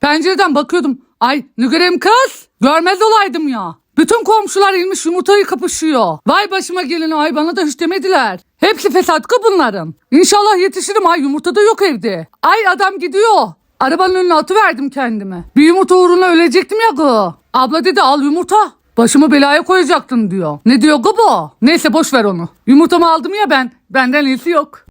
Pencereden bakıyordum. Ay ne göreyim kız? Görmez olaydım ya. Bütün komşular ilmiş yumurtayı kapışıyor. Vay başıma gelin ay bana da hiç demediler. Hepsi fesatkı bunların. İnşallah yetişirim ay yumurta da yok evde. Ay adam gidiyor. Arabanın önüne atıverdim kendime. Bir yumurta uğruna ölecektim ya gı. Abla dedi al yumurta. Başımı belaya koyacaktın diyor. Ne diyor gı bu? Neyse boş ver onu. Yumurtamı aldım ya ben. Benden iyisi yok.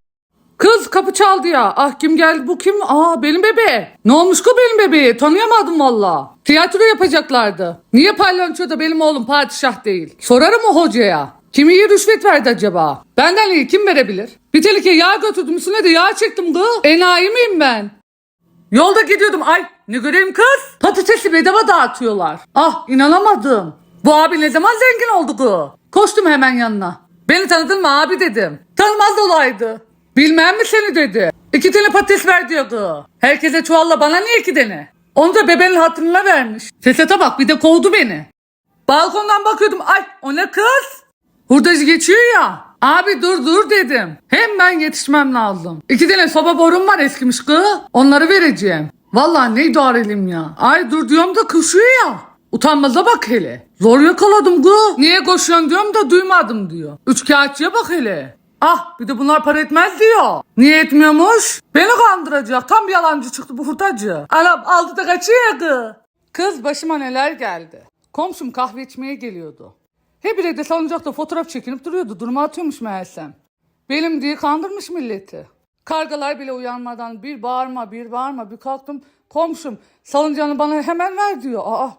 Kız kapı çaldı ya. Ah kim geldi bu kim? Aa benim bebe. Ne olmuş ki benim bebeği? Tanıyamadım valla. Tiyatro yapacaklardı. Niye palyonçoda benim oğlum padişah değil? Sorarım o hocaya. Kim iyi rüşvet verdi acaba? Benden iyi kim verebilir? Bir telike yağ götürdüm üstüne de yağ çektim kız. Enayi miyim ben? Yolda gidiyordum. Ay ne göreyim kız? Patatesi bedava dağıtıyorlar. Ah inanamadım. Bu abi ne zaman zengin oldu ku? Koştum hemen yanına. Beni tanıdın mı abi dedim. Tanımaz olaydı. Bilmem mi seni dedi. İki tane patates ver diyordu. Herkese çuvalla bana niye iki tane? Onu da bebeğin hatırına vermiş. Sesete bak bir de kovdu beni. Balkondan bakıyordum. Ay o ne kız? Hurdacı geçiyor ya. Abi dur dur dedim. Hemen yetişmem lazım. İki tane soba borum var eskimiş kız. Onları vereceğim. Vallahi ne idare elim ya. Ay dur diyorum da koşuyor ya. Utanmaza bak hele. Zor yakaladım kız. Niye koşuyorsun diyorum da duymadım diyor. Üç kağıtçıya bak hele. Ah bir de bunlar para etmez diyor. Niye etmiyormuş? Beni kandıracak. Tam bir yalancı çıktı bu hurdacı. Anam aldı da kaçıyor ya kız. Başıma neler geldi. Komşum kahve içmeye geliyordu. Hebire de salıncakta fotoğraf çekinip duruyordu. Duruma atıyormuş meğersem. Benim diye kandırmış milleti. Kargalar bile uyanmadan bir bağırma bir bağırma bir kalktım. Komşum salıncağını bana hemen ver diyor. Aa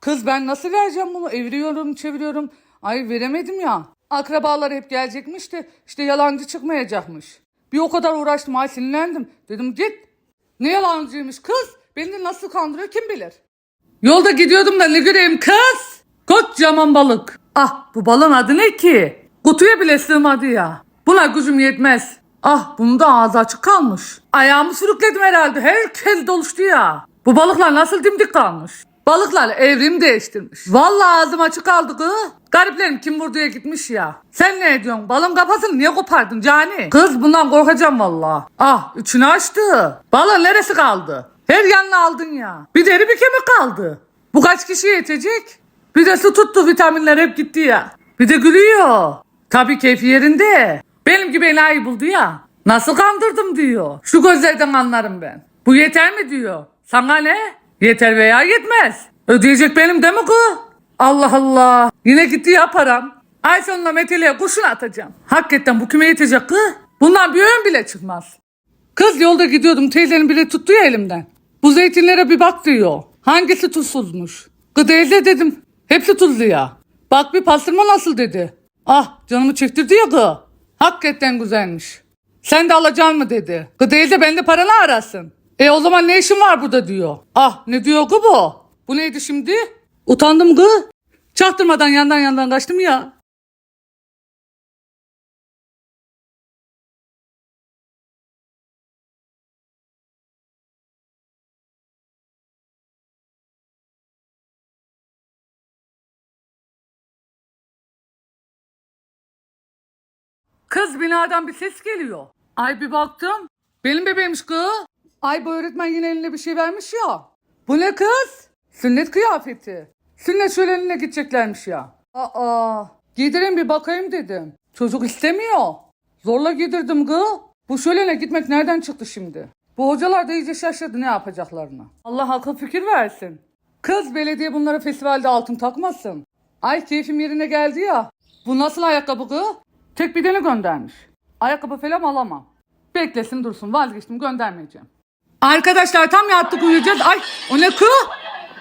kız ben nasıl vereceğim bunu? Eviriyorum çeviriyorum. Ay veremedim ya. Akrabalar hep gelecekmiş de işte yalancı çıkmayacakmış. Bir o kadar uğraştım ay sinirlendim. Dedim git. Ne yalancıymış kız? Beni de nasıl kandırıyor kim bilir. Yolda gidiyordum da ne göreyim kız? Kocaman balık. Ah bu balığın adı ne ki? Kutuya bile sığmadı ya. Buna gücüm yetmez. Ah bunun da ağzı açık kalmış. Ayağımı sürükledim herhalde. Herkes doluştu ya. Bu balıklar nasıl dimdik kalmış? Balıklar evrim değiştirmiş. Vallahi ağzım açık kaldı kız. Gariplerim kim vurduya gitmiş ya. Sen ne ediyorsun? Balın kafasını niye kopardın cani? Kız bundan korkacağım vallahi. Ah üçünü açtı. Balın neresi kaldı? Her yanına aldın ya. Bir deri bir kemik kaldı. Bu kaç kişi yetecek? Bir de su tuttu vitaminler hep gitti ya. Bir de gülüyor. Tabii keyfi yerinde. Benim gibi enayi buldu ya. Nasıl kandırdım diyor. Şu gözlerden anlarım ben. Bu yeter mi diyor. Sana ne? Yeter veya yetmez. Ödeyecek benim değil mi ku? Allah Allah. Yine gitti ya param. Ay sonunda meteliğe kurşun atacağım. Hakikaten bu kime yetecek kız? Bundan bir öğün bile çıkmaz. Kız yolda gidiyordum teyzenin biri tuttu ya elimden. Bu zeytinlere bir bak diyor. Hangisi tuzsuzmuş? Kız teyze dedim. Hepsi tuzlu ya. Bak bir pastırma nasıl dedi. Ah canımı çektirdi ya kız. Hakikaten güzelmiş. Sen de alacaksın mı dedi. Kız teyze ben de paranı arasın. E o zaman ne işin var burada diyor. Ah ne diyor kız bu? Bu neydi şimdi? Utandım kız. Çaktırmadan yandan yandan kaçtım ya. Kız binadan bir ses geliyor. Ay bir baktım. Benim bebeğimmiş kız. Ay bu öğretmen yine eline bir şey vermiş ya. Bu ne kız? Sünnet kıyafeti. Sünnet şölenine gideceklermiş ya. Aa, giydireyim bir bakayım dedim. Çocuk istemiyor. Zorla giydirdim kız. Bu şölene gitmek nereden çıktı şimdi? Bu hocalar da iyice şaşırdı ne yapacaklarını. Allah akıl fikir versin. Kız belediye bunlara festivalde altın takmasın. Ay keyfim yerine geldi ya. Bu nasıl ayakkabı kız? Tek bir göndermiş. Ayakkabı falan alamam. Beklesin dursun vazgeçtim göndermeyeceğim. Arkadaşlar tam yattık uyuyacağız. Ay o ne kız?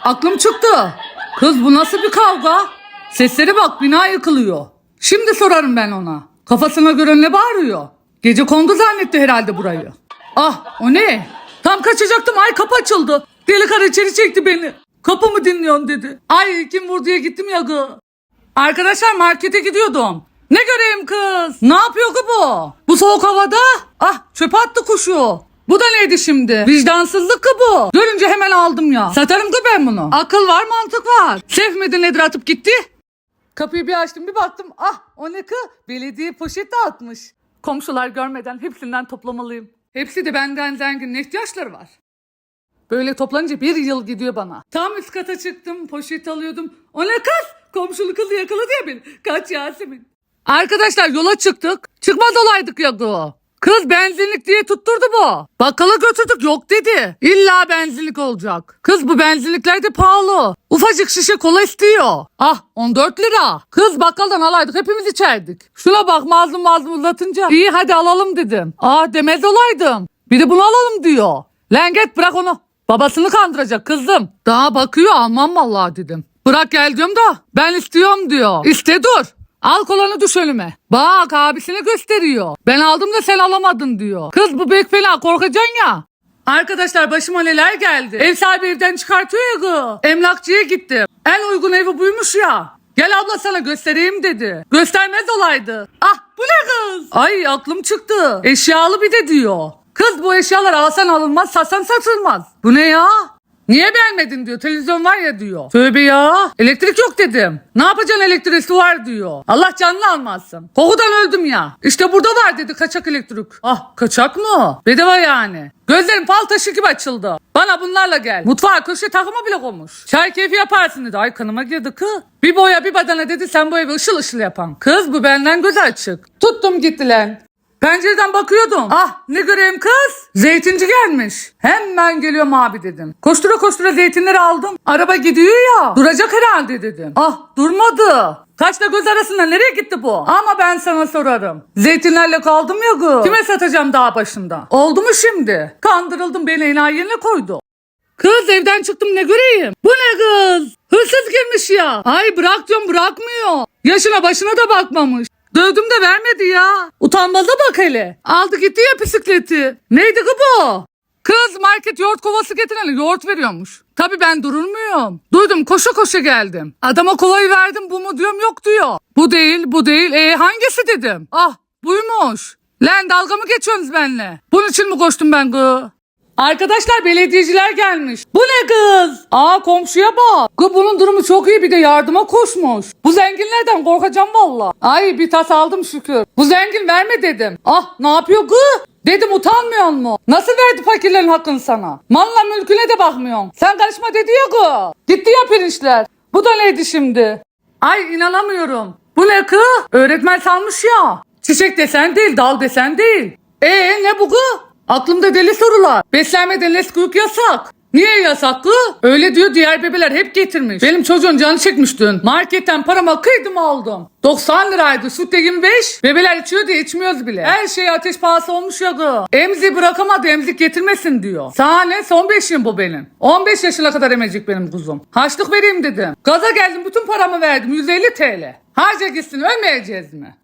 Aklım çıktı. Kız bu nasıl bir kavga? Seslere bak bina yıkılıyor. Şimdi sorarım ben ona. Kafasına göre ne bağırıyor? Gece kondu zannetti herhalde burayı. Ah o ne? Tam kaçacaktım ay kapı açıldı. Deli karı içeri çekti beni. Kapı mı dinliyorsun dedi. Ay kim vur diye gittim ya gı. Arkadaşlar markete gidiyordum. Ne göreyim kız? Ne yapıyor ki bu? Bu soğuk havada? Ah çöpe attı kuşu. Bu da neydi şimdi? Vicdansızlık ki bu. Görünce hemen aldım ya. Satarım ki ben bunu. Akıl var mantık var. Sevmedi nedir atıp gitti. Kapıyı bir açtım bir baktım. Ah o ne ki? Belediye poşet dağıtmış. Komşular görmeden hepsinden toplamalıyım. Hepsi de benden zengin ne ihtiyaçları var? Böyle toplanınca bir yıl gidiyor bana. Tam üst kata çıktım poşet alıyordum. O ne kız? Komşulu kızı yakaladı ya beni. Kaç Yasemin. Arkadaşlar yola çıktık. Çıkmaz olaydık ya bu. Kız benzinlik diye tutturdu bu. Bakkala götürdük yok dedi. İlla benzinlik olacak. Kız bu benzinlikler de pahalı. Ufacık şişe kola istiyor. Ah 14 lira. Kız bakkaldan alaydık hepimiz içerdik. Şuna bak mazlum mazlum uzatınca. İyi hadi alalım dedim. Ah demez olaydım. Bir de bunu alalım diyor. Lan git bırak onu. Babasını kandıracak kızım. Daha bakıyor almam vallahi dedim. Bırak gel diyorum da ben istiyorum diyor. İste dur. Al kolanı düş önüme. Bak abisine gösteriyor. Ben aldım da sen alamadın diyor. Kız bu bek fena korkacaksın ya. Arkadaşlar başıma neler geldi. Ev sahibi evden çıkartıyor ya gı. Emlakçıya gittim. En uygun evi buymuş ya. Gel abla sana göstereyim dedi. Göstermez olaydı. Ah bu ne kız? Ay aklım çıktı. Eşyalı bir de diyor. Kız bu eşyalar alsan alınmaz satsan satılmaz. Bu ne ya? Niye beğenmedin diyor. Televizyon var ya diyor. Tövbe ya. Elektrik yok dedim. Ne yapacaksın elektrisi var diyor. Allah canını almasın. Kokudan öldüm ya. İşte burada var dedi kaçak elektrik. Ah kaçak mı? Bedava yani. Gözlerim fal taşı gibi açıldı. Bana bunlarla gel. Mutfağa köşe takımı bile koymuş. Çay keyfi yaparsın dedi. Ay kanıma girdi kı. Bir boya bir badana dedi sen bu evi ışıl ışıl yapan. Kız bu benden göz açık. Tuttum gitti lan. Pencereden bakıyordum. Ah ne göreyim kız? Zeytinci gelmiş. Hemen geliyorum abi dedim. Koştura koştura zeytinleri aldım. Araba gidiyor ya. Duracak herhalde dedim. Ah durmadı. Kaçla göz arasında nereye gitti bu? Ama ben sana sorarım. Zeytinlerle kaldım ya gı. Kime satacağım dağ başında? Oldu mu şimdi? Kandırıldım beni enayi yerine koydu. Kız evden çıktım ne göreyim? Bu ne kız? Hırsız girmiş ya. Ay bırak diyorum bırakmıyor. Yaşına başına da bakmamış. Dövdüm de vermedi ya. Utanmaza bak hele. Aldı gitti ya bisikleti. Neydi ki bu? Kız market yoğurt kovası getirene yoğurt veriyormuş. Tabii ben durur muyum? Duydum koşa koşa geldim. Adama kovayı verdim bu mu diyorum yok diyor. Bu değil bu değil e hangisi dedim. Ah buymuş. Lan dalga mı geçiyorsunuz benimle? Bunun için mi koştum ben gı? Arkadaşlar belediyeciler gelmiş. Bu ne kız? Aa komşuya bak. Kız bunun durumu çok iyi bir de yardıma koşmuş. Bu zenginlerden korkacağım valla. Ay bir tas aldım şükür. Bu zengin verme dedim. Ah ne yapıyor kız? Dedim utanmıyor mu? Nasıl verdi fakirlerin hakkını sana? Malla mülküne de bakmıyorsun. Sen karışma dedi ya kız. Gitti ya pirinçler. Bu da neydi şimdi? Ay inanamıyorum. Bu ne kız? Öğretmen salmış ya. Çiçek desen değil, dal desen değil. Ee ne bu kız? Aklımda deli sorular. Beslenmeden Nesquik yasak. Niye yasak kız? Öyle diyor diğer bebeler hep getirmiş. Benim çocuğun canı çekmiş dün. Marketten parama kıydım aldım. 90 liraydı süt de 25. Bebeler içiyor diye içmiyoruz bile. Her şey ateş pahası olmuş ya kız. Emzi bırakamadı emzik getirmesin diyor. Sana ne son 5 yıl bu benim. 15 yaşına kadar emecek benim kuzum. Haçlık vereyim dedim. Gaza geldim bütün paramı verdim 150 TL. Harca gitsin ölmeyeceğiz mi?